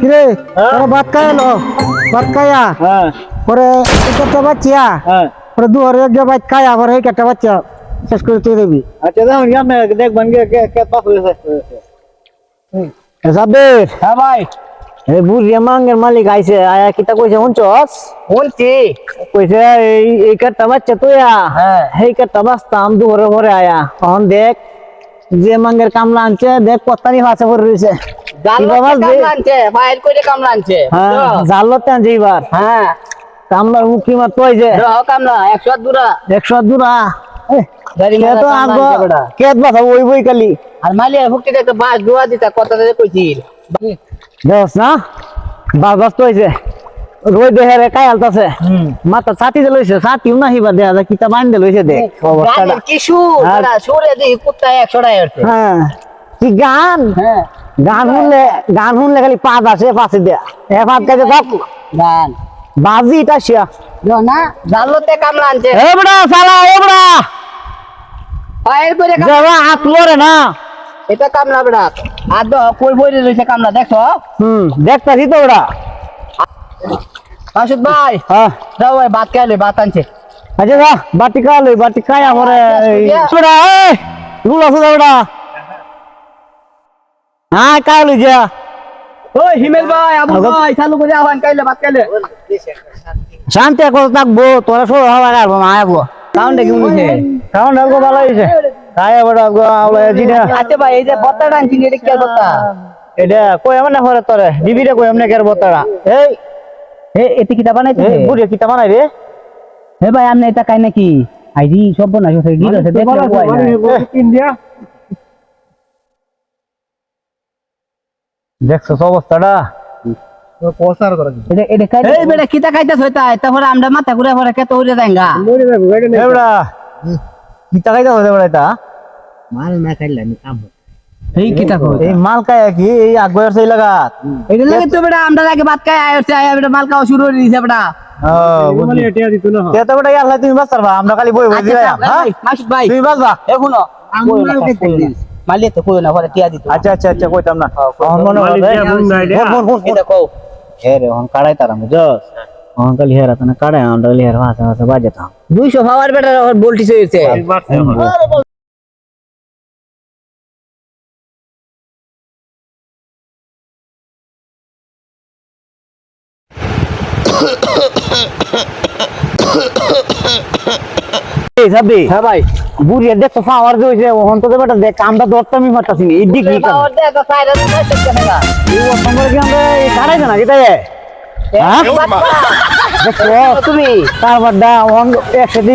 কিরে তোরা ভাত খাই এলো ভাত খাইয়া হ্যাঁ। পরে একটা বাচ্চা হ্যাঁ। পরে দু হাজার এক ভাত খাইয়া পরে এই একটা বাচ্চা শেষ করে তুই দেবি। আচ্ছা দেখুন আপনি দেখবেন কে কে কে পাস হয়েছে। সাব্বির হ্যাঁ ভাই। এই বুড়িয়া মাঙ্গের মালিক আইছে আয়া কিতা কইছে শুনছস? বলছি। কইছে এই এই কাটটা বাচ্চা তুইয়া হ্যাঁ। এই কাটটা বাঁচতাম দুপুরে পরে আয়া। তখন দেখ যে মাঙ্গের কামলা আনছে দেখ কত্তানি ভাষা করে রয়েছে হ্যাঁ জালত আনছে এবার হ্যাঁ। কামলার মুখি মার তুই যে? কামলা একশো দূরা। একশো দূরা। কে বাসা ওই বই কালি আর মালিয়া ভুক্তি একটা বাস দোয়া দিতা কথা কইছিল। দেখ না? বাস বাস তো হয়েছে রই দেহের কাই আলতাছে। মাথা ছাতি দিয়ে লইছে ছাতিও না হিবা দেয়া যায় কিতা বান দিয়ে লইছে দেখ অবস্থাটা গানের কি সুর? হ্যাঁ। দেখি কুত্তা একশো টাকা হ্যাঁ। কি গান? হ্যাঁ। গান শুনলে গান শুনলে খালি পাঁচ আসে পাঁচে দেয়া। এ পাঁচ কাজে থাক। গান। বাজি এটা শিয়া। না জানলোতে কামলা আনছে। এ বড়া সালা এ বড়া। করে কাম- হাত লরে না এটা কামলা বেড়া। আর দ কই বই রয়েছে কামলা দেখছ? হুম দেখতাছি তো বড়া মাসুদ ভাই হ্যাঁ। ভাই ভাত খাইলে ভাত আনছে। আচ্ছা যা বাটি বাটি খায়া পরে বড়া এ রুল আছে বড়া হ্যাঁ যা। ওই হিমেল ভাই আবু ভাই চালু করে আহ্বান খাইলে ভাত খাইলে শান্তি এখন থাকব তোরা সব হওয়া আসব মা আসব সাউন্ড কি মনে কারণ ভালো হয়েছে। খায়া বড়া আওলা জিনা আচ্ছা ভাই এই যে বত্তাটা আনছি এটা কি বত্তা? এটা কই আমার না হরে তোরে? দিবিরে কই আমনে কের বতারা এই এ এতে কিতা বানাইছে? এই বুড়ি কিতা বানাই রে? হে ভাই আপনি এটা খাই নাকি? আইজি সব বনাই হচ্ছে গিল আছে দেখলে বয় না দেখছ অবস্থাটা করে এটা এটা খাই এই বেটা কিতা খাইতাছ হইতা তারপরে আমরা মাথা ঘুরে পরে কত উড়ে এবড়া কিতা হতে বড়া এটা? মাল না খাইলে আমি কাম এই কিতা কই এই মাল কায় কি এই আগর সেই লাগাত এটা লাগে তো বেটা আমরা আগে ভাত খাই আইছে আয়া বেটা মাল খাওয়া শুরু করে দিছে বেটা ও বুঝলি তে তো বড়া আল্লাহ তুমি বাস পারবা আমরা খালি বই বই আচ্ছা দিলাম আচ্ছা, হ্যাঁ ভাই, মাসুদ ভাই তুমি বাসবা এখনও মালিয়ে তো কই না পরে টিয়া দিত আচ্ছা আচ্ছা আচ্ছা কইতাম না অহন মনে হয় ফোন ফোন ফোন এটা কও হে রে অহন কাড়াই তারা বুঝছস অহন কালি হেরা তনে কাড়াই অহন কালি হেরা ভাষা ভাষা বাজেতাম 200 পাওয়ার বেটা বলটিছে হইছে হ্যাঁ ভাই বুড়িয়া দেখো পাওয়ার দিয়েছে ওহন তো বেটা দেখ আমরা দরতামি মারতাছি না এই দিক কি পাওয়ার দে তো সাইড আছে না না। এই ওরকম করে কি আমরা এই না কিতা হ্যাঁ? তুমি তারপর দা ওহন একসাথে